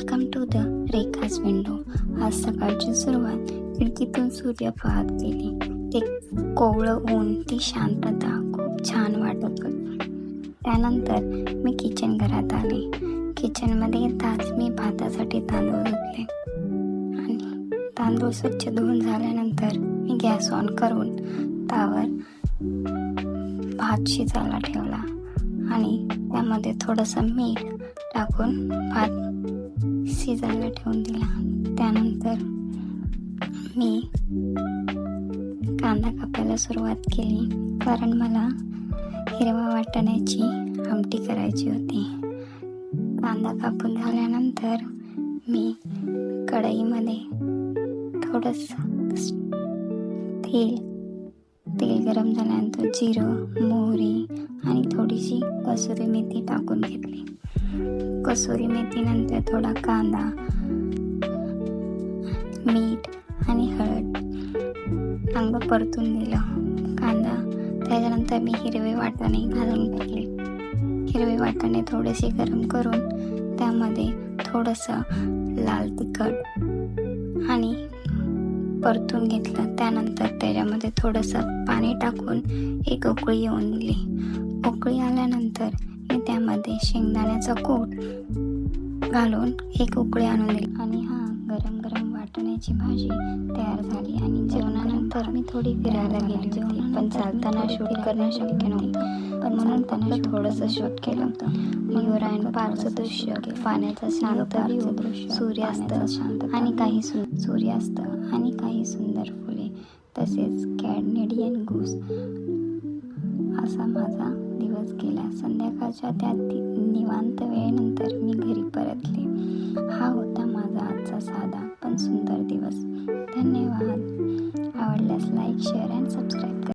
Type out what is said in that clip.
Welcome to the Rekha's window आज सकाळची सुरुवात. खिडकीतून सूर्य पाहत गेली. ते कोवळं ऊन ती शांतता खूप छान वाटत होती. त्यानंतर मी किचन घरात आले. किचनमध्ये येताच मी भातासाठी तांदूळ धुतले. आणि तांदूळ स्वच्छ धुवून झाल्यानंतर मी गॅस ऑन करून त्यावर भात शिजायला ठेवला. आणि त्यामध्ये थोडंसं मीठ टाकून भात शिजायला ठेवून दिला. त्यानंतर मी कांदा कापायला सुरुवात केली. कारण मला हिरवा वाटण्याची आमटी करायची होती. कांदा कापून झाल्यानंतर मी कढईमध्ये थोडंसं तेल तेल गरम झाल्यानंतर जिरं मोहरी आणि थोडीशी कसुरी मेथी टाकून घेतली. कसुरी मेथीनंतर थोडा कांदा मीठ आणि हळद. चांगलं परतून दिलं कांदा त्याच्यानंतर मी हिरवे वाटाणे घालून टाकले. हिरवे वाटाणे थोडेसे गरम करून त्यामध्ये थोडंसं लाल तिखट आणि परतून घेतलं. त्यानंतर त्याच्यामध्ये थोडंसं पाणी टाकून एक उकळी येऊन दिली. उकळी आल्यानंतर मी त्यामध्ये शेंगदाण्याचा कूट घालून एक उकळी आणून दिली. आणि हा गरम गरम वाटण्याची भाजी तयार झाली आणि जेवणानंतर मी थोडी फिरायला गेली होती. पण चालताना शूट करणं शक्य नव्हतं. पण म्हणून त्यांना थोडंसं शूट केलं होतं. मयूरायण पार्कचं दृश्य पाण्याचं शांत दृश्य सूर्यास्त आणि काही सु सूर्यास्त आणि काही सुंदर फुले तसेच कॅडनेडियन गूस. असा माझा दिवस गेला त्या निवांत वेळेनंतर मी घरी परतले.